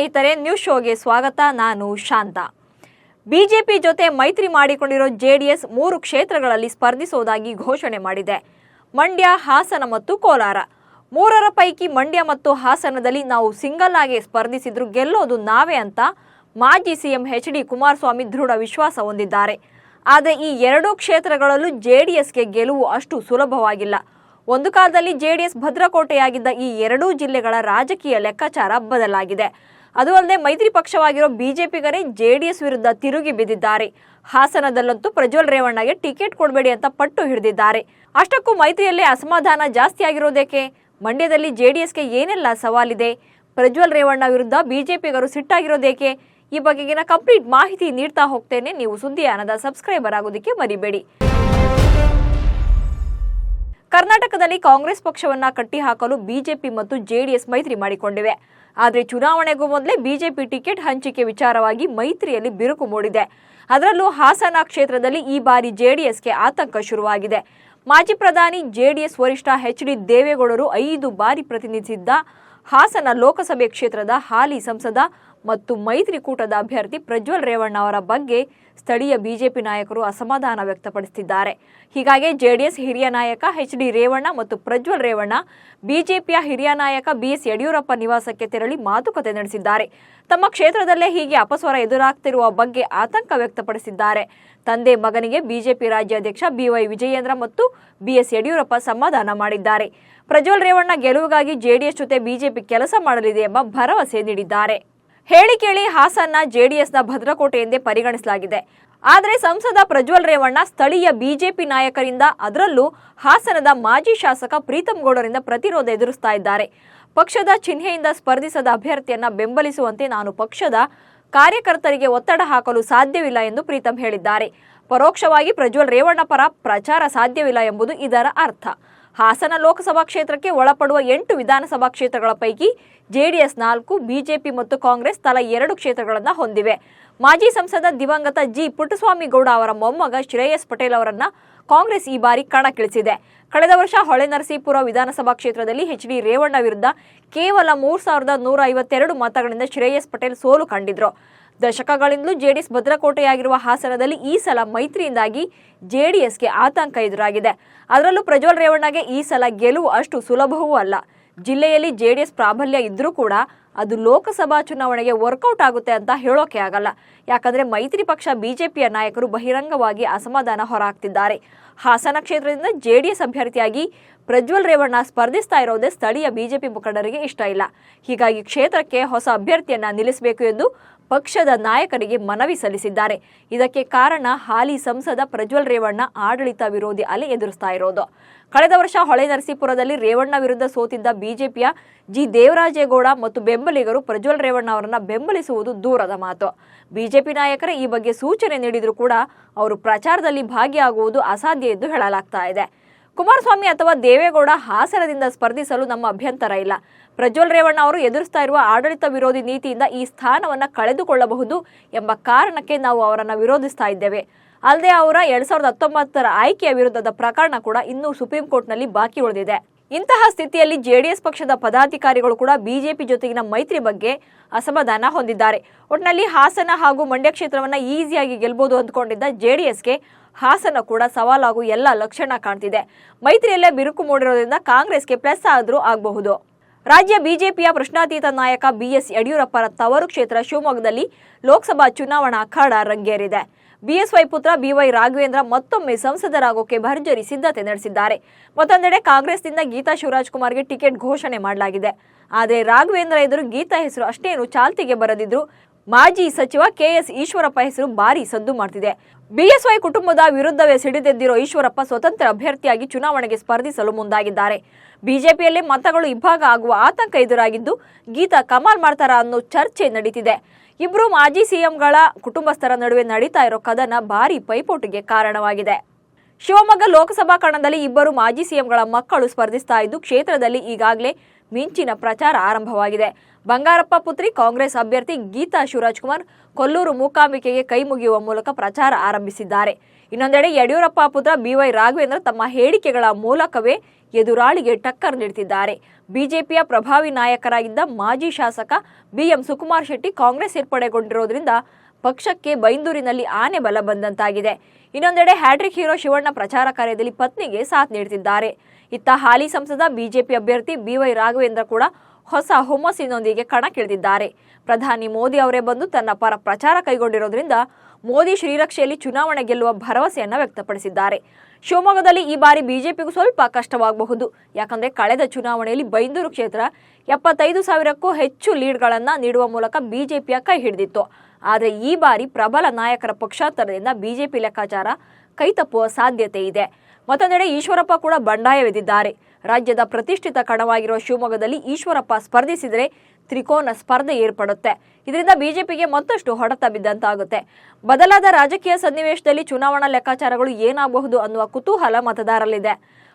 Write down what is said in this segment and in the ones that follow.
ಸ್ನೇಹಿತರೆ ನ್ಯೂಸ್ ಶೋಗೆ ಸ್ವಾಗತ. ನಾನು ಶಾಂತ. ಬಿಜೆಪಿ ಜೊತೆ ಮೈತ್ರಿ ಮಾಡಿಕೊಂಡಿರೋ ಜೆಡಿಎಸ್ ಮೂರು ಕ್ಷೇತ್ರಗಳಲ್ಲಿ ಸ್ಪರ್ಧಿಸುವುದಾಗಿ ಘೋಷಣೆ ಮಾಡಿದೆ. ಮಂಡ್ಯ, ಹಾಸನ ಮತ್ತು ಕೋಲಾರ. ಮೂರರ ಪೈಕಿ ಮಂಡ್ಯ ಮತ್ತು ಹಾಸನದಲ್ಲಿ ನಾವು ಸಿಂಗಲ್ ಆಗಿ ಸ್ಪರ್ಧಿಸಿದ್ರು ಗೆಲ್ಲೋದು ನಾವೇ ಅಂತ ಮಾಜಿ ಸಿಎಂ ಎಚ್ ಡಿ ಕುಮಾರಸ್ವಾಮಿ ದೃಢ ವಿಶ್ವಾಸ ಹೊಂದಿದ್ದಾರೆ. ಆದರೆ ಈ ಎರಡೂ ಕ್ಷೇತ್ರಗಳಲ್ಲೂ ಜೆಡಿಎಸ್ಗೆ ಗೆಲುವು ಅಷ್ಟು ಸುಲಭವಾಗಿಲ್ಲ. ಒಂದು ಕಾಲದಲ್ಲಿ ಜೆಡಿಎಸ್ ಭದ್ರಕೋಟೆಯಾಗಿದ್ದ ಈ ಎರಡೂ ಜಿಲ್ಲೆಗಳ ರಾಜಕೀಯ ಲೆಕ್ಕಾಚಾರ ಬದಲಾಗಿದೆ. ಅದು ಅಲ್ಲದೆ ಮೈತ್ರಿ ಪಕ್ಷವಾಗಿರೋ ಬಿಜೆಪಿಗರೇ ಜೆಡಿಎಸ್ ವಿರುದ್ಧ ತಿರುಗಿ ಬಿದ್ದಿದ್ದಾರೆ. ಹಾಸನದಲ್ಲಂತೂ ಪ್ರಜ್ವಲ್ ರೇವಣ್ಣಗೆ ಟಿಕೆಟ್ ಕೊಡಬೇಡಿ ಅಂತ ಪಟ್ಟು ಹಿಡಿದಿದ್ದಾರೆ. ಅಷ್ಟಕ್ಕೂ ಮೈತ್ರಿಯಲ್ಲೇ ಅಸಮಾಧಾನ ಜಾಸ್ತಿ ಆಗಿರೋದೇಕೆ? ಮಂಡ್ಯದಲ್ಲಿ ಜೆಡಿಎಸ್ಗೆ ಏನೆಲ್ಲ ಸವಾಲಿದೆ? ಪ್ರಜ್ವಲ್ ರೇವಣ್ಣ ವಿರುದ್ಧ ಬಿಜೆಪಿಗರು ಸಿಟ್ಟಾಗಿರೋದೇಕೆ? ಈ ಬಗೆಗಿನ ಕಂಪ್ಲೀಟ್ ಮಾಹಿತಿ ನೀಡ್ತಾ ಹೋಗ್ತೇನೆ. ನೀವು ಸುದ್ದಿಯಾನದ ಸಬ್ಸ್ಕ್ರೈಬರ್ ಆಗೋದಕ್ಕೆ ಮರಿಬೇಡಿ. ಕರ್ನಾಟಕದಲ್ಲಿ ಕಾಂಗ್ರೆಸ್ ಪಕ್ಷವನ್ನ ಕಟ್ಟಿಹಾಕಲು ಬಿಜೆಪಿ ಮತ್ತು ಜೆಡಿಎಸ್ ಮೈತ್ರಿ ಮಾಡಿಕೊಂಡಿವೆ. ಆದರೆ ಚುನಾವಣೆಗೂ ಮೊದಲೇ ಬಿಜೆಪಿ ಟಿಕೆಟ್ ಹಂಚಿಕೆ ವಿಚಾರವಾಗಿ ಮೈತ್ರಿಯಲ್ಲಿ ಬಿರುಕು ಮೂಡಿದೆ. ಅದರಲ್ಲೂ ಹಾಸನ ಕ್ಷೇತ್ರದಲ್ಲಿ ಈ ಬಾರಿ ಜೆಡಿಎಸ್ಗೆ ಆತಂಕ ಶುರುವಾಗಿದೆ. ಮಾಜಿ ಪ್ರಧಾನಿ ಜೆಡಿಎಸ್ ವರಿಷ್ಠ ಎಚ್ ಡಿ ದೇವೇಗೌಡರು ಐದು ಬಾರಿ ಪ್ರತಿನಿಧಿಸಿದ್ದ ಹಾಸನ ಲೋಕಸಭೆ ಕ್ಷೇತ್ರದ ಹಾಲಿ ಸಂಸದ ಮತ್ತು ಮೈತ್ರಿಕೂಟದ ಅಭ್ಯರ್ಥಿ ಪ್ರಜ್ವಲ್ ರೇವಣ್ಣ ಅವರ ಬಗ್ಗೆ ಸ್ಥಳೀಯ ಬಿಜೆಪಿ ನಾಯಕರು ಅಸಮಾಧಾನ ವ್ಯಕ್ತಪಡಿಸಿದ್ದಾರೆ ಹೀಗಾಗಿ ಜೆಡಿಎಸ್ ಹಿರಿಯ ನಾಯಕ ಎಚ್ ಡಿ ರೇವಣ್ಣ ಮತ್ತು ಪ್ರಜ್ವಲ್ ರೇವಣ್ಣ ಬಿಜೆಪಿಯ ಹಿರಿಯ ನಾಯಕ ಬಿಎಸ್ ಯಡಿಯೂರಪ್ಪ ನಿವಾಸಕ್ಕೆ ತೆರಳಿ ಮಾತುಕತೆ ನಡೆಸಿದ್ದಾರೆ. ತಮ್ಮ ಕ್ಷೇತ್ರದಲ್ಲೇ ಹೀಗೆ ಅಪಸ್ವರ ಎದುರಾಗ್ತಿರುವ ಬಗ್ಗೆ ಆತಂಕ ವ್ಯಕ್ತಪಡಿಸಿದ್ದಾರೆ. ತಂದೆ ಮಗನಿಗೆ ಬಿಜೆಪಿ ರಾಜ್ಯಾಧ್ಯಕ್ಷ ಬಿವೈ ವಿಜಯೇಂದ್ರ ಮತ್ತು ಬಿಎಸ್ ಯಡಿಯೂರಪ್ಪ ಸಮಾಧಾನ ಮಾಡಿದ್ದಾರೆ. ಪ್ರಜ್ವಲ್ ರೇವಣ್ಣ ಗೆಲುವಿಗಾಗಿ ಜೆಡಿಎಸ್ ಜೊತೆ ಬಿಜೆಪಿ ಕೆಲಸ ಮಾಡಲಿದೆ ಎಂಬ ಭರವಸೆ ನೀಡಿದ್ದಾರೆ. ಹೇಳಿ ಕೇಳಿ ಹಾಸನ್ನ ಜೆಡಿಎಸ್ನ ಭದ್ರಕೋಟೆ ಎಂದೇ ಪರಿಗಣಿಸಲಾಗಿದೆ. ಆದರೆ ಸಂಸದ ಪ್ರಜ್ವಲ್ ರೇವಣ್ಣ ಸ್ಥಳೀಯ ಬಿಜೆಪಿ ನಾಯಕರಿಂದ ಅದರಲ್ಲೂ ಹಾಸನದ ಮಾಜಿ ಶಾಸಕ ಪ್ರೀತಂ ಗೌಡರಿಂದ ಪ್ರತಿರೋಧ ಎದುರಿಸ್ತಾ ಇದ್ದಾರೆ. ಪಕ್ಷದ ಚಿಹ್ನೆಯಿಂದ ಸ್ಪರ್ಧಿಸದ ಅಭ್ಯರ್ಥಿಯನ್ನ ಬೆಂಬಲಿಸುವಂತೆ ನಾನು ಪಕ್ಷದ ಕಾರ್ಯಕರ್ತರಿಗೆ ಒತ್ತಡ ಹಾಕಲು ಸಾಧ್ಯವಿಲ್ಲ ಎಂದು ಪ್ರೀತಂ ಹೇಳಿದ್ದಾರೆ. ಪರೋಕ್ಷವಾಗಿ ಪ್ರಜ್ವಲ್ ರೇವಣ್ಣ ಪರ ಪ್ರಚಾರ ಸಾಧ್ಯವಿಲ್ಲ ಎಂಬುದು ಇದರ ಅರ್ಥ. ಹಾಸನ ಲೋಕಸಭಾ ಕ್ಷೇತ್ರಕ್ಕೆ ಒಳಪಡುವ ಎಂಟು ವಿಧಾನಸಭಾ ಕ್ಷೇತ್ರಗಳ ಪೈಕಿ ಜೆಡಿಎಸ್ ನಾಲ್ಕು, ಬಿಜೆಪಿ ಮತ್ತು ಕಾಂಗ್ರೆಸ್ ತಲಾ ಎರಡು ಕ್ಷೇತ್ರಗಳನ್ನು ಹೊಂದಿವೆ. ಮಾಜಿ ಸಂಸದ ದಿವಂಗತ ಜಿ. ಪುಟ್ಟಸ್ವಾಮಿ ಗೌಡ ಅವರ ಮೊಮ್ಮಗ ಶ್ರೇಯಸ್ ಪಟೇಲ್ ಅವರನ್ನ ಕಾಂಗ್ರೆಸ್ ಈ ಬಾರಿ ಕಣಕ್ಕಿಳಿಸಿದೆ. ಕಳೆದ ವರ್ಷ ಹೊಳೆನರಸೀಪುರ ವಿಧಾನಸಭಾ ಕ್ಷೇತ್ರದಲ್ಲಿ ಎಚ್ ಡಿ ರೇವಣ್ಣ ವಿರುದ್ಧ ಕೇವಲ ಮೂರ್ ಸಾವಿರದ ನೂರ ಐವತ್ತೆರಡು ಮತಗಳಿಂದ ಶ್ರೇಯಸ್ ಪಟೇಲ್ ಸೋಲು ಕಂಡಿದ್ರು. ದಶಕಗಳಿಂದಲೂ ಜೆಡಿಎಸ್ ಭದ್ರಕೋಟೆಯಾಗಿರುವ ಹಾಸನದಲ್ಲಿ ಈ ಸಲ ಮೈತ್ರಿಯಿಂದಾಗಿ ಜೆಡಿಎಸ್ಗೆ ಆತಂಕ ಎದುರಾಗಿದೆ. ಅದರಲ್ಲೂ ಪ್ರಜ್ವಲ್ ರೇವಣ್ಣಗೆ ಈ ಸಲ ಗೆಲುವು ಅಷ್ಟು ಸುಲಭವೂ ಅಲ್ಲ. ಜಿಲ್ಲೆಯಲ್ಲಿ ಜೆಡಿಎಸ್ ಪ್ರಾಬಲ್ಯ ಇದ್ರೂ ಕೂಡ ಅದು ಲೋಕಸಭಾ ಚುನಾವಣೆಗೆ ವರ್ಕೌಟ್ ಆಗುತ್ತೆ ಅಂತ ಹೇಳೋಕೆ ಆಗಲ್ಲ. ಯಾಕಂದ್ರೆ ಮೈತ್ರಿ ಪಕ್ಷ ಬಿಜೆಪಿಯ ನಾಯಕರು ಬಹಿರಂಗವಾಗಿ ಅಸಮಾಧಾನ ಹೊರಹಾಕ್ತಿದ್ದಾರೆ. ಹಾಸನ ಕ್ಷೇತ್ರದಿಂದ ಜೆಡಿಎಸ್ ಅಭ್ಯರ್ಥಿಯಾಗಿ ಪ್ರಜ್ವಲ್ ರೇವಣ್ಣ ಸ್ಪರ್ಧಿಸ್ತಾ ಇರೋದೇ ಸ್ಥಳೀಯ ಬಿಜೆಪಿ ಮುಖಂಡರಿಗೆ ಇಷ್ಟ ಇಲ್ಲ. ಹೀಗಾಗಿ ಕ್ಷೇತ್ರಕ್ಕೆ ಹೊಸ ಅಭ್ಯರ್ಥಿಯನ್ನ ನಿಲ್ಲಿಸಬೇಕು ಎಂದು ಪಕ್ಷದ ನಾಯಕರಿಗೆ ಮನವಿ ಸಲ್ಲಿಸಿದ್ದಾರೆ. ಇದಕ್ಕೆ ಕಾರಣ ಹಾಲಿ ಸಂಸದ ಪ್ರಜ್ವಲ್ ರೇವಣ್ಣ ಆಡಳಿತ ವಿರೋಧಿ ಅಲೆ ಎದುರಿಸ್ತಾ ಇರೋದು. ಕಳೆದ ವರ್ಷ ಹೊಳೆ ನರಸೀಪುರದಲ್ಲಿ ರೇವಣ್ಣ ವಿರುದ್ಧ ಸೋತಿದ್ದ ಬಿಜೆಪಿಯ ಜಿ ದೇವರಾಜೇಗೌಡ ಮತ್ತು ಬೆಂಬಲಿಗರು ಪ್ರಜ್ವಲ್ ರೇವಣ್ಣ ಅವರನ್ನ ಬೆಂಬಲಿಸುವುದು ದೂರದ ಮಾತು. ಬಿಜೆಪಿ ನಾಯಕರೇ ಈ ಬಗ್ಗೆ ಸೂಚನೆ ನೀಡಿದರೂ ಕೂಡ ಅವರು ಪ್ರಚಾರದಲ್ಲಿ ಭಾಗಿಯಾಗುವುದು ಅಸಾಧ್ಯ ಎಂದು ಹೇಳಲಾಗ್ತಾ ಇದೆ. ಕುಮಾರಸ್ವಾಮಿ ಅಥವಾ ದೇವೇಗೌಡ ಹಾಸನದಿಂದ ಸ್ಪರ್ಧಿಸಲು ನಮ್ಮ ಅಭ್ಯಂತರ ಇಲ್ಲ. ಪ್ರಜ್ವಲ್ ರೇವಣ್ಣ ಅವರು ಎದುರಿಸ್ತಾ ಇರುವ ಆಡಳಿತ ವಿರೋಧಿ ನೀತಿಯಿಂದ ಈ ಸ್ಥಾನವನ್ನು ಕಳೆದುಕೊಳ್ಳಬಹುದು ಎಂಬ ಕಾರಣಕ್ಕೆ ನಾವು ಅವರನ್ನು ವಿರೋಧಿಸ್ತಾ ಇದ್ದೇವೆ. ಅಲ್ಲದೆ ಅವರ ಎರಡ್ ಸಾವಿರದ ಹತ್ತೊಂಬತ್ತರ ಆಯ್ಕೆಯ ವಿರುದ್ಧದ ಪ್ರಕರಣ ಕೂಡ ಇನ್ನೂ ಸುಪ್ರೀಂ ಕೋರ್ಟ್ನಲ್ಲಿ ಬಾಕಿ ಉಳಿದಿದೆ. ಇಂತಹ ಸ್ಥಿತಿಯಲ್ಲಿ ಜೆಡಿಎಸ್ ಪಕ್ಷದ ಪದಾಧಿಕಾರಿಗಳು ಕೂಡ ಬಿಜೆಪಿ ಜೊತೆಗಿನ ಮೈತ್ರಿ ಬಗ್ಗೆ ಅಸಮಾಧಾನ ಹೊಂದಿದ್ದಾರೆ. ಒಟ್ಟಿನಲ್ಲಿ ಹಾಸನ ಹಾಗೂ ಮಂಡ್ಯ ಕ್ಷೇತ್ರವನ್ನ ಈಸಿಯಾಗಿ ಗೆಲ್ಬಹುದು ಅಂದ್ಕೊಂಡಿದ್ದ ಜೆಡಿಎಸ್ಗೆ ಹಾಸನ ಕೂಡ ಸವಾಲಾಗುವ ಎಲ್ಲ ಲಕ್ಷಣ ಕಾಣ್ತಿದೆ. ಮೈತ್ರಿಯಲ್ಲೇ ಬಿರುಕು ಮೂಡಿರೋದ್ರಿಂದ ಕಾಂಗ್ರೆಸ್ಗೆ ಪ್ಲಸ್ ಆದರೂ ಆಗಬಹುದು. ರಾಜ್ಯ ಬಿಜೆಪಿಯ ಪ್ರಶ್ನಾತೀತ ನಾಯಕ ಬಿಎಸ್ ಯಡಿಯೂರಪ್ಪರ ತವರು ಕ್ಷೇತ್ರ ಶಿವಮೊಗ್ಗದಲ್ಲಿ ಲೋಕಸಭಾ ಚುನಾವಣಾ ಅಖಾಡ ರಂಗೇರಿದೆ. ಬಿಎಸ್ವೈ ಪುತ್ರ ಬಿವೈ ರಾಘವೇಂದ್ರ ಮತ್ತೊಮ್ಮೆ ಸಂಸದರಾಗೋಕೆ ಭರ್ಜರಿ ಸಿದ್ಧತೆ ನಡೆಸಿದ್ದಾರೆ. ಮತ್ತೊಂದೆಡೆ ಕಾಂಗ್ರೆಸ್ನಿಂದ ಗೀತಾ ಶಿವರಾಜ್ ಕುಮಾರ್ಗೆ ಟಿಕೆಟ್ ಘೋಷಣೆ ಮಾಡಲಾಗಿದೆ. ಆದರೆ ರಾಘವೇಂದ್ರ ಎದುರು ಗೀತಾ ಹೆಸರು ಅಷ್ಟೇನು ಚಾಲ್ತಿಗೆ ಬರದಿದ್ರು. ಮಾಜಿ ಸಚಿವ ಕೆಎಸ್ ಈಶ್ವರಪ್ಪ ಹೆಸರು ಭಾರಿ ಸದ್ದು ಮಾಡ್ತಿದೆ. ಬಿಎಸ್ವೈ ಕುಟುಂಬದ ವಿರುದ್ಧವೇ ಸಿಡಿದೆದ್ದಿರೋ ಈಶ್ವರಪ್ಪ ಸ್ವತಂತ್ರ ಅಭ್ಯರ್ಥಿಯಾಗಿ ಚುನಾವಣೆಗೆ ಸ್ಪರ್ಧಿಸಲು ಮುಂದಾಗಿದ್ದಾರೆ. ಬಿಜೆಪಿಯಲ್ಲಿ ಮತಗಳು ಇಬ್ಬಾಗ ಆಗುವ ಆತಂಕ ಎದುರಾಗಿದ್ದು ಗೀತಾ ಕಮಾಲ್ ಮಾಡ್ತಾರ ಅನ್ನೋ ಚರ್ಚೆ ನಡೀತಿದೆ. ಇಬ್ರು ಮಾಜಿ ಸಿಎಂಗಳ ಕುಟುಂಬಸ್ಥರ ನಡುವೆ ನಡೀತಾ ಇರೋ ಕದನ ಭಾರಿ ಪೈಪೋಟಿಗೆ ಕಾರಣವಾಗಿದೆ. ಶಿವಮೊಗ್ಗ ಲೋಕಸಭಾ ಕಣದಲ್ಲಿ ಇಬ್ಬರು ಮಾಜಿ ಸಿಎಂಗಳ ಮಕ್ಕಳು ಸ್ಪರ್ಧಿಸ್ತಾ ಇದ್ದು ಕ್ಷೇತ್ರದಲ್ಲಿ ಈಗಾಗಲೇ ಮಿಂಚಿನ ಪ್ರಚಾರ ಆರಂಭವಾಗಿದೆ. ಬಂಗಾರಪ್ಪ ಪುತ್ರಿ ಕಾಂಗ್ರೆಸ್ ಅಭ್ಯರ್ಥಿ ಗೀತಾ ಶಿವರಾಜ್ ಕುಮಾರ್ ಕೊಲ್ಲೂರು ಮೂಕಾಂಬಿಕೆಗೆ ಕೈ ಮುಗಿಯುವ ಮೂಲಕ ಪ್ರಚಾರ ಆರಂಭಿಸಿದ್ದಾರೆ. ಇನ್ನೊಂದೆಡೆ ಯಡಿಯೂರಪ್ಪ ಪುತ್ರ ಬಿವೈ ರಾಘವೇಂದ್ರ ತಮ್ಮ ಹೇಳಿಕೆಗಳ ಮೂಲಕವೇ ಎದುರಾಳಿಗೆ ಟಕ್ಕರ್ ನೀಡುತ್ತಿದ್ದಾರೆ. ಬಿಜೆಪಿಯ ಪ್ರಭಾವಿ ನಾಯಕರಾಗಿದ್ದ ಮಾಜಿ ಶಾಸಕ ಬಿಎಂ ಸುಕುಮಾರ್ ಶೆಟ್ಟಿ ಕಾಂಗ್ರೆಸ್ ಸೇರ್ಪಡೆಗೊಂಡಿರೋದ್ರಿಂದ ಪಕ್ಷಕ್ಕೆ ಬೈಂದೂರಿನಲ್ಲಿ ಆನೆ ಬಲ ಬಂದಂತಾಗಿದೆ. ಇನ್ನೊಂದೆಡೆ ಹ್ಯಾಟ್ರಿಕ್ ಹೀರೋ ಶಿವಣ್ಣ ಪ್ರಚಾರ ಕಾರ್ಯದಲ್ಲಿ ಪತ್ನಿಗೆ ಸಾಥ್ ನೀಡುತ್ತಿದ್ದಾರೆ ಇತ್ತ ಹಾಲಿ ಸಂಸದ ಬಿಜೆಪಿ ಅಭ್ಯರ್ಥಿ ಬಿವೈ ರಾಘವೇಂದ್ರ ಕೂಡ ಹೊಸ ಹುಮ್ಮಸ್ಸಿನೊಂದಿಗೆ ಕಣಕ್ಕಿಳಿದಿದ್ದಾರೆ ಪ್ರಧಾನಿ ಮೋದಿ ಅವರೇ ಬಂದು ತನ್ನ ಪರ ಪ್ರಚಾರ ಕೈಗೊಂಡಿರೋದ್ರಿಂದ ಮೋದಿ ಶ್ರೀರಕ್ಷೆಯಲ್ಲಿ ಚುನಾವಣೆ ಗೆಲ್ಲುವ ಭರವಸೆಯನ್ನು ವ್ಯಕ್ತಪಡಿಸಿದ್ದಾರೆ. ಶಿವಮೊಗ್ಗದಲ್ಲಿ ಈ ಬಾರಿ ಬಿಜೆಪಿಗೂ ಸ್ವಲ್ಪ ಕಷ್ಟವಾಗಬಹುದು. ಯಾಕಂದ್ರೆ ಕಳೆದ ಚುನಾವಣೆಯಲ್ಲಿ ಬೈಂದೂರು ಕ್ಷೇತ್ರ ಎಪ್ಪತ್ತೈದು ಸಾವಿರಕ್ಕೂ ಹೆಚ್ಚು ಲೀಡ್ಗಳನ್ನು ನೀಡುವ ಮೂಲಕ ಬಿಜೆಪಿಯ ಕೈ ಹಿಡಿದಿತ್ತು. ಆದರೆ ಈ ಬಾರಿ ಪ್ರಬಲ ನಾಯಕರ ಪಕ್ಷಾಂತರದಿಂದ ಬಿಜೆಪಿ ಲೆಕ್ಕಾಚಾರ ಕೈತಪ್ಪುವ ಸಾಧ್ಯತೆ ಇದೆ. ಮತ್ತೊಂದೆಡೆ ಈಶ್ವರಪ್ಪ ಕೂಡ ಬಂಡಾಯವೆದಿದ್ದಾರೆ ರಾಜ್ಯದ ಪ್ರತಿಷ್ಠಿತ ಕಣವಾಗಿರುವ ಶಿವಮೊಗ್ಗದಲ್ಲಿ ಈಶ್ವರಪ್ಪ ಸ್ಪರ್ಧಿಸಿದರೆ ತ್ರಿಕೋನ ಸ್ಪರ್ಧೆ ಏರ್ಪಡುತ್ತೆ. ಇದರಿಂದ ಬಿಜೆಪಿಗೆ ಮತ್ತಷ್ಟು ಹೊಡೆತ ಬಿದ್ದಂತಾಗುತ್ತೆ. ಬದಲಾದ ರಾಜಕೀಯ ಸನ್ನಿವೇಶದಲ್ಲಿ ಚುನಾವಣಾ ಲೆಕ್ಕಾಚಾರಗಳು ಏನಾಗಬಹುದು ಅನ್ನುವ ಕುತೂಹಲ ಮತದಾರರಲ್ಲಿದೆ.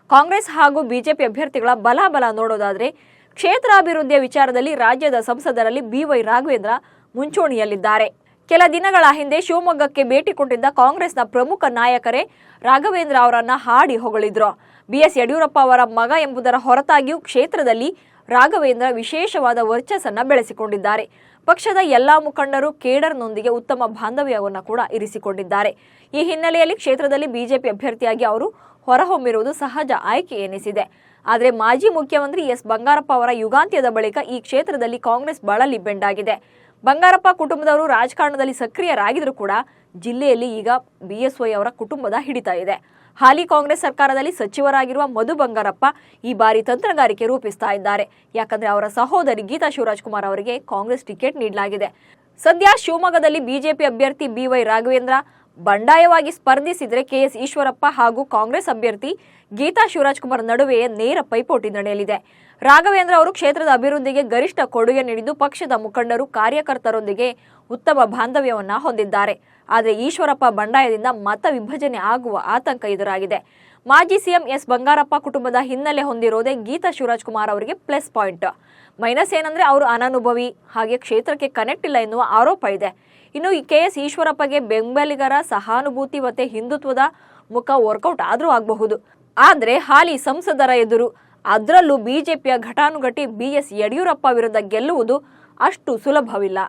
ಕಾಂಗ್ರೆಸ್ ಹಾಗೂ ಬಿಜೆಪಿ ಅಭ್ಯರ್ಥಿಗಳ ಬಲಾಬಲ ನೋಡೋದಾದ್ರೆ ಕ್ಷೇತ್ರಾಭಿವೃದ್ಧಿಯ ವಿಚಾರದಲ್ಲಿ ರಾಜ್ಯದ ಸಂಸದರಲ್ಲಿ ಬಿವೈ ರಾಘವೇಂದ್ರ ಮುಂಚೂಣಿಯಲ್ಲಿದ್ದಾರೆ. ಕೆಲ ದಿನಗಳ ಹಿಂದೆ ಶಿವಮೊಗ್ಗಕ್ಕೆ ಭೇಟಿ ಕೊಟ್ಟಿದ್ದ ಕಾಂಗ್ರೆಸ್ನ ಪ್ರಮುಖ ನಾಯಕರೇ ರಾಘವೇಂದ್ರ ಅವರನ್ನ ಹಾಡಿ ಹೊಗಳಿದ್ರು. ಬಿಎಸ್ ಯಡಿಯೂರಪ್ಪ ಅವರ ಮಗ ಎಂಬುದರ ಹೊರತಾಗಿಯೂ ಕ್ಷೇತ್ರದಲ್ಲಿ ರಾಘವೇಂದ್ರ ವಿಶೇಷವಾದ ವರ್ಚಸ್ಸನ್ನು ಬೆಳೆಸಿಕೊಂಡಿದ್ದಾರೆ. ಪಕ್ಷದ ಎಲ್ಲಾ ಮುಖಂಡರು ಕೇಡರ್ನೊಂದಿಗೆ ಉತ್ತಮ ಬಾಂಧವ್ಯವನ್ನು ಕೂಡ ಇರಿಸಿಕೊಂಡಿದ್ದಾರೆ. ಈ ಹಿನ್ನೆಲೆಯಲ್ಲಿ ಕ್ಷೇತ್ರದಲ್ಲಿ ಬಿಜೆಪಿ ಅಭ್ಯರ್ಥಿಯಾಗಿ ಅವರು ಹೊರಹೊಮ್ಮಿರುವುದು ಸಹಜ ಆಯ್ಕೆ ಎನಿಸಿದೆ. ಆದರೆ ಮಾಜಿ ಮುಖ್ಯಮಂತ್ರಿ ಎಸ್ ಬಂಗಾರಪ್ಪ ಅವರ ಯುಗಾಂತ್ಯದ ಬಳಿಕ ಈ ಕ್ಷೇತ್ರದಲ್ಲಿ ಕಾಂಗ್ರೆಸ್ ಬಳಲಿ ಬೆಂಡಾಗಿದೆ ಬಂಗಾರಪ್ಪ ಕುಟುಂಬದವರು ರಾಜಕಾರಣದಲ್ಲಿ ಸಕ್ರಿಯರಾಗಿದ್ರು ಕೂಡ ಜಿಲ್ಲೆಯಲ್ಲಿ ಈಗ ಬಿಎಸ್ವೈ ಅವರ ಕುಟುಂಬದ ಹಿಡಿತ ಇದೆ. ಹಾಲಿ ಕಾಂಗ್ರೆಸ್ ಸರ್ಕಾರದಲ್ಲಿ ಸಚಿವರಾಗಿರುವ ಮಧು ಬಂಗಾರಪ್ಪ ಈ ಬಾರಿ ತಂತ್ರಗಾರಿಕೆ ರೂಪಿಸ್ತಾ ಇದ್ದಾರೆ. ಯಾಕಂದ್ರೆ ಅವರ ಸಹೋದರಿ ಗೀತಾ ಶಿವರಾಜ್ ಕುಮಾರ್ ಅವರಿಗೆ ಕಾಂಗ್ರೆಸ್ ಟಿಕೆಟ್ ನೀಡಲಾಗಿದೆ. ಸದ್ಯ ಶಿವಮೊಗ್ಗದಲ್ಲಿ ಬಿಜೆಪಿ ಅಭ್ಯರ್ಥಿ ಬಿವೈ ರಾಘವೇಂದ್ರ ಬಂಡಾಯವಾಗಿ ಸ್ಪರ್ಧಿಸಿದರೆ ಕೆಎಸ್ ಈಶ್ವರಪ್ಪ ಹಾಗೂ ಕಾಂಗ್ರೆಸ್ ಅಭ್ಯರ್ಥಿ ಗೀತಾ ಶಿವರಾಜ್ ಕುಮಾರ್ ನಡುವೆಯೇ ನೇರ ಪೈಪೋಟಿ ನಡೆಯಲಿದೆ. ರಾಘವೇಂದ್ರ ಅವರು ಕ್ಷೇತ್ರದ ಅಭಿವೃದ್ಧಿಗೆ ಗರಿಷ್ಠ ಕೊಡುಗೆ ನೀಡಿದ್ದು ಪಕ್ಷದ ಮುಖಂಡರು, ಕಾರ್ಯಕರ್ತರೊಂದಿಗೆ ಉತ್ತಮ ಬಾಂಧವ್ಯವನ್ನ ಹೊಂದಿದ್ದಾರೆ. ಆದರೆ ಈಶ್ವರಪ್ಪ ಬಂಡಾಯದಿಂದ ಮತ ವಿಭಜನೆ ಆಗುವ ಆತಂಕ ಎದುರಾಗಿದೆ. ಮಾಜಿ ಸಿಎಂ ಎಸ್ ಬಂಗಾರಪ್ಪ ಕುಟುಂಬದ ಹಿನ್ನೆಲೆ ಹೊಂದಿರೋದೇ ಗೀತಾ ಶಿವರಾಜ್ ಕುಮಾರ್ ಅವರಿಗೆ ಪ್ಲಸ್ ಪಾಯಿಂಟ್. ಮೈನಸ್ ಏನಂದ್ರೆ ಅವರು ಅನನುಭವಿ, ಹಾಗೆ ಕ್ಷೇತ್ರಕ್ಕೆ ಕನೆಕ್ಟ್ ಇಲ್ಲ ಎನ್ನುವ ಆರೋಪ ಇದೆ. ಇನ್ನು ಕೆ ಎಸ್ ಈಶ್ವರಪ್ಪಗೆ ಬೆಂಬಲಿಗರ ಸಹಾನುಭೂತಿ ಮತ್ತೆ ಹಿಂದುತ್ವದ ಮುಖ ವರ್ಕೌಟ್ ಆದರೂ ಆಗಬಹುದು. ಆದ್ರೆ ಹಾಲಿ ಸಂಸದರ ಎದುರು ಅದರಲ್ಲೂ ಬಿಜೆಪಿಯ ಘಟಾನುಘಟಿ ಬಿ ಎಸ್ ಯಡಿಯೂರಪ್ಪ ವಿರುದ್ಧ ಗೆಲ್ಲುವುದು ಅಷ್ಟು ಸುಲಭವಿಲ್ಲ.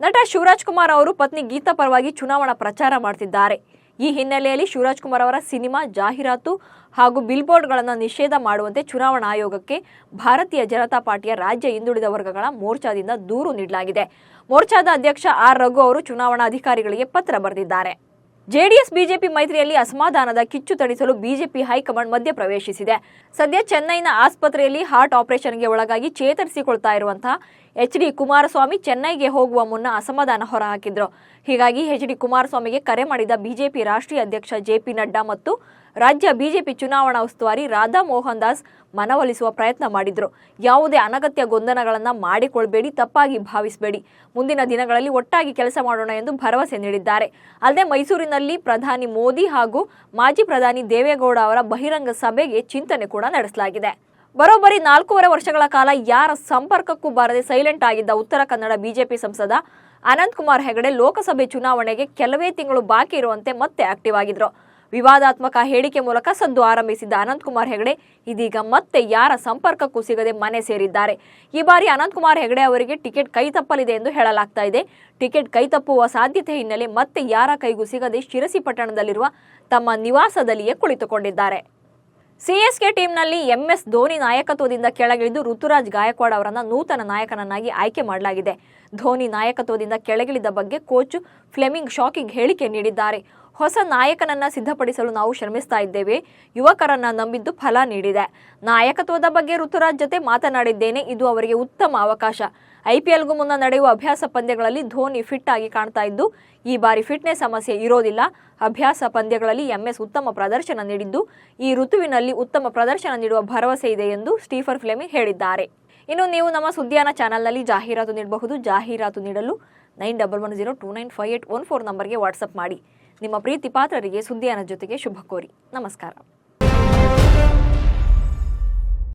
ನಟ ಶಿವರಾಜ್ ಕುಮಾರ್ ಅವರು ಪತ್ನಿ ಗೀತಾ ಪರವಾಗಿ ಚುನಾವಣಾ ಪ್ರಚಾರ ಮಾಡ್ತಿದ್ದಾರೆ. ಈ ಹಿನ್ನೆಲೆಯಲ್ಲಿ ಶಿವರಾಜ್ ಕುಮಾರ್ ಅವರ ಸಿನಿಮಾ ಜಾಹೀರಾತು ಹಾಗೂ ಬಿಲ್ಬೋರ್ಡ್ಗಳನ್ನು ನಿಷೇಧ ಮಾಡುವಂತೆ ಚುನಾವಣಾ ಆಯೋಗಕ್ಕೆ ಭಾರತೀಯ ಜನತಾ ಪಾರ್ಟಿಯ ರಾಜ್ಯ ಹಿಂದುಳಿದ ವರ್ಗಗಳ ಮೋರ್ಚಾದಿಂದ ದೂರು ನೀಡಲಾಗಿದೆ. ಮೋರ್ಚಾದ ಅಧ್ಯಕ್ಷ ಆರ್ ರಘು ಅವರು ಚುನಾವಣಾ ಅಧಿಕಾರಿಗಳಿಗೆ ಪತ್ರ ಬರೆದಿದ್ದಾರೆ. ಜೆಡಿಎಸ್, ಬಿಜೆಪಿ ಮೈತ್ರಿಯಲ್ಲಿ ಅಸಮಾಧಾನದ ಕಿಚ್ಚು ತಣಿಸಲು ಬಿಜೆಪಿ ಹೈಕಮಾಂಡ್ ಮಧ್ಯ ಪ್ರವೇಶಿಸಿದೆ. ಸದ್ಯ ಚೆನ್ನೈನ ಆಸ್ಪತ್ರೆಯಲ್ಲಿ ಹಾರ್ಟ್ ಆಪರೇಷನ್ಗೆ ಒಳಗಾಗಿ ಚೇತರಿಸಿಕೊಳ್ತಾ ಇರುವಂತಹ ಎಚ್ ಡಿ ಕುಮಾರಸ್ವಾಮಿ ಚೆನ್ನೈಗೆ ಹೋಗುವ ಮುನ್ನ ಅಸಮಾಧಾನ ಹೊರಹಾಕಿದ್ರು. ಹೀಗಾಗಿ ಎಚ್ ಡಿ ಕುಮಾರಸ್ವಾಮಿಗೆ ಕರೆ ಮಾಡಿದ ಬಿಜೆಪಿ ರಾಷ್ಟ್ರೀಯ ಅಧ್ಯಕ್ಷ ಜೆ ಪಿ ನಡ್ಡಾ ಮತ್ತು ರಾಜ್ಯ ಬಿಜೆಪಿ ಚುನಾವಣಾ ಉಸ್ತುವಾರಿ ರಾಧಾ ಮೋಹನ್ ದಾಸ್ ಮನವೊಲಿಸುವ ಪ್ರಯತ್ನ ಮಾಡಿದ್ರು. ಯಾವುದೇ ಅನಗತ್ಯ ಗೊಂದಲಗಳನ್ನು ಮಾಡಿಕೊಳ್ಬೇಡಿ, ತಪ್ಪಾಗಿ ಭಾವಿಸಬೇಡಿ. ಮುಂದಿನ ದಿನಗಳಲ್ಲಿ ಒಟ್ಟಾಗಿ ಕೆಲಸ ಮಾಡೋಣ ಎಂದು ಭರವಸೆ ನೀಡಿದ್ದಾರೆ. ಅಲ್ಲದೆ ಮೈಸೂರಿನಲ್ಲಿ ಪ್ರಧಾನಿ ಮೋದಿ ಹಾಗೂ ಮಾಜಿ ಪ್ರಧಾನಿ ದೇವೇಗೌಡ ಅವರ ಬಹಿರಂಗ ಸಭೆಗೆ ಚಿಂತನೆ ಕೂಡ ನಡೆಸಲಾಗಿದೆ. ಬರೋಬ್ಬರಿ ನಾಲ್ಕೂವರೆ ವರ್ಷಗಳ ಕಾಲ ಯಾರ ಸಂಪರ್ಕಕ್ಕೂ ಬಾರದೆ ಸೈಲೆಂಟ್ ಆಗಿದ್ದ ಉತ್ತರ ಕನ್ನಡ ಬಿಜೆಪಿ ಸಂಸದ ಅನಂತ್ ಕುಮಾರ್ ಹೆಗಡೆ ಲೋಕಸಭೆ ಚುನಾವಣೆಗೆ ಕೆಲವೇ ತಿಂಗಳು ಬಾಕಿ ಇರುವಂತೆ ಮತ್ತೆ ಆಕ್ಟಿವ್ ಆಗಿದ್ರು. ವಿವಾದಾತ್ಮಕ ಹೇಳಿಕೆ ಮೂಲಕ ಸದ್ದು ಆರಂಭಿಸಿದ್ದ ಅನಂತ್ ಕುಮಾರ್ ಹೆಗಡೆ ಇದೀಗ ಮತ್ತೆ ಯಾರ ಸಂಪರ್ಕಕ್ಕೂ ಸಿಗದೆ ಮನೆ ಸೇರಿದ್ದಾರೆ. ಈ ಬಾರಿ ಅನಂತ್ ಕುಮಾರ್ ಹೆಗಡೆ ಅವರಿಗೆ ಟಿಕೆಟ್ ಕೈ ತಪ್ಪಲಿದೆ ಎಂದು ಹೇಳಲಾಗ್ತಾ ಇದೆ. ಟಿಕೆಟ್ ಕೈ ತಪ್ಪುವ ಸಾಧ್ಯತೆ ಹಿನ್ನೆಲೆ ಮತ್ತೆ ಯಾರ ಕೈಗೂ ಸಿಗದೆ ಶಿರಸಿ ಪಟ್ಟಣದಲ್ಲಿರುವ ತಮ್ಮ ನಿವಾಸದಲ್ಲಿಯೇ ಕುಳಿತುಕೊಂಡಿದ್ದಾರೆ. ಸಿಎಸ್ಕೆ ಟೀಮ್ನಲ್ಲಿ ಎಂಎಸ್ ಧೋನಿ ನಾಯಕತ್ವದಿಂದ ಕೆಳಗಿಳಿದು ಋತುರಾಜ್ ಗಾಯಕ್ವಾಡ್ ಅವರನ್ನು ನೂತನ ನಾಯಕನನ್ನಾಗಿ ಆಯ್ಕೆ ಮಾಡಲಾಗಿದೆ. ಧೋನಿ ನಾಯಕತ್ವದಿಂದ ಕೆಳಗಿಳಿದ ಬಗ್ಗೆ ಕೋಚ್ ಫ್ಲೆಮಿಂಗ್ ಶಾಕಿಂಗ್ ಹೇಳಿಕೆ ನೀಡಿದ್ದಾರೆ. ಹೊಸ ನಾಯಕನನ್ನ ಸಿದ್ಧಪಡಿಸಲು ನಾವು ಶ್ರಮಿಸ್ತಾ ಇದ್ದೇವೆ. ಯುವಕರನ್ನ ನಂಬಿದ್ದು ಫಲ ನೀಡಿದೆ. ನಾಯಕತ್ವದ ಬಗ್ಗೆ ಋತುರಾಜ್ ಜೊತೆ ಮಾತನಾಡಿದ್ದೇನೆ. ಇದು ಅವರಿಗೆ ಉತ್ತಮ ಅವಕಾಶ. ಐಪಿಎಲ್ಗೂ ಮುನ್ನ ನಡೆಯುವ ಅಭ್ಯಾಸ ಪಂದ್ಯಗಳಲ್ಲಿ ಧೋನಿ ಫಿಟ್ ಆಗಿ ಕಾಣ್ತಾ ಇದ್ದು, ಈ ಬಾರಿ ಫಿಟ್ನೆಸ್ ಸಮಸ್ಯೆ ಇರೋದಿಲ್ಲ. ಅಭ್ಯಾಸ ಪಂದ್ಯಗಳಲ್ಲಿ ಎಂಎಸ್ ಉತ್ತಮ ಪ್ರದರ್ಶನ ನೀಡಿದ್ದು, ಈ ಋತುವಿನಲ್ಲಿ ಉತ್ತಮ ಪ್ರದರ್ಶನ ನೀಡುವ ಭರವಸೆ ಇದೆ ಎಂದು ಸ್ಟೀಫರ್ ಫ್ಲೆಮಿಂಗ್ ಹೇಳಿದ್ದಾರೆ. ಇನ್ನು ನೀವು ನಮ್ಮ ಸುದ್ದಿಯಾನ ಚಾನಲ್ನಲ್ಲಿ ಜಾಹೀರಾತು ನೀಡಬಹುದು. ಜಾಹೀರಾತು ನೀಡಲು nine double one zero two nine five eight one four ನಂಬರ್ಗೆ ವಾಟ್ಸಪ್ ಮಾಡಿ. ನಿಮ್ಮ ಪ್ರೀತಿ ಪಾತ್ರರಿಗೆ ಸುದ್ದಿಯಾನ ಜೊತೆಗೆ ಶುಭ ಕೋರಿ. ನಮಸ್ಕಾರ.